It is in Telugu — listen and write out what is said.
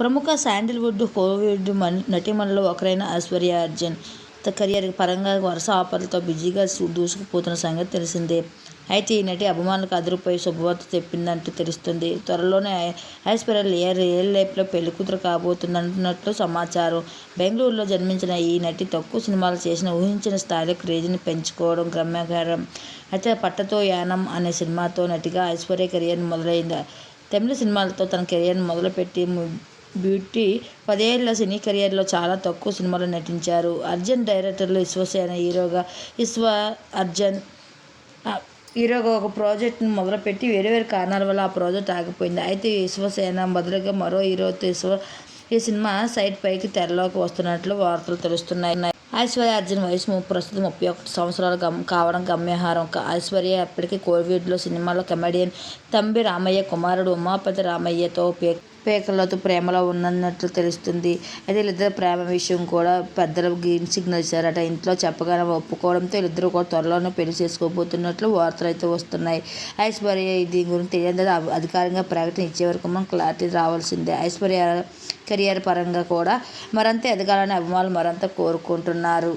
ప్రముఖ శాండిల్వుడ్ కోలీవుడ్ నటిమణుల్లో ఒకరైన ఐశ్వర్య అర్జున్ కెరియర్ పరంగా వరుస ఆఫర్లతో బిజీగా దూసుకుపోతున్న సంగతి తెలిసిందే. అయితే ఈ నటి అభిమానులకు అదిరిపోయే శుభవార్త చెప్పిందంటూ తెలుస్తుంది త్వరలోనే ఐశ్వర్య రియల్ లైఫ్లో పెళ్ళికూతురు కాబోతుందంటున్నట్లు సమాచారం. బెంగళూరులో జన్మించిన ఈ నటి తక్కువ సినిమాలు చేసిన ఊహించిన స్థాయిలో క్రేజ్ని పెంచుకోవడం గమనార్హం. అయితే పట్టతో యానం అనే సినిమాతో నటిగా ఐశ్వర్య కెరియర్ మొదలైంది. తమిళ సినిమాలతో తన కెరియర్ను మొదలుపెట్టి బ్యూటీ పదేళ్ళ సినీ కెరియర్లో చాలా తక్కువ సినిమాల్లో నటించారు. అర్జున్ డైరెక్టర్లు విశ్వక్సేన్ హీరోగా విశ్వ అర్జున్ హీరోగా ఒక ప్రాజెక్ట్ను మొదలుపెట్టి వేర్వేరు కారణాల వల్ల ఆ ప్రాజెక్ట్ ఆగిపోయింది. అయితే విశ్వక్సేన్ బదులుగా మరో హీరోతో ఈ సినిమా సైట్ పైకి తెరలోకి వస్తున్నట్లు వార్తలు తెలుస్తున్నాయి. ఐశ్వర్య అర్జున్ వయసు ప్రస్తుతం ముప్పై ఒకటి సంవత్సరాలు గమ్ కావడం గమ్యహారం ఐశ్వర్య అప్పటికి కోవిడ్లో సినిమాలో కమెడియన్ తంబి రామయ్య కుమారుడు ఉమాపతి రామయ్యతో పేకలతో ప్రేమలో ఉన్నట్లు తెలుస్తుంది అయితే వీళ్ళిద్దరు ప్రేమ విషయం కూడా పెద్దలు గ్రీన్ సిగ్నల్ ఇచ్చారట. ఇంట్లో చెప్పగానే ఒప్పుకోవడంతో వీళ్ళిద్దరూ కూడా త్వరలోనే పెళ్ళి చేసుకోబోతున్నట్లు వార్తలైతే వస్తున్నాయి. ఐశ్వర్య దీని గురించి తెలియదు అధికారికంగా ప్రకటన ఇచ్చేవరకు క్లారిటీ రావాల్సిందే. ఐశ్వర్య కెరియర్ పరంగా కూడా మరింత ఎదగాలని అభిమానులు మరంత కోరుకుంటున్నారు.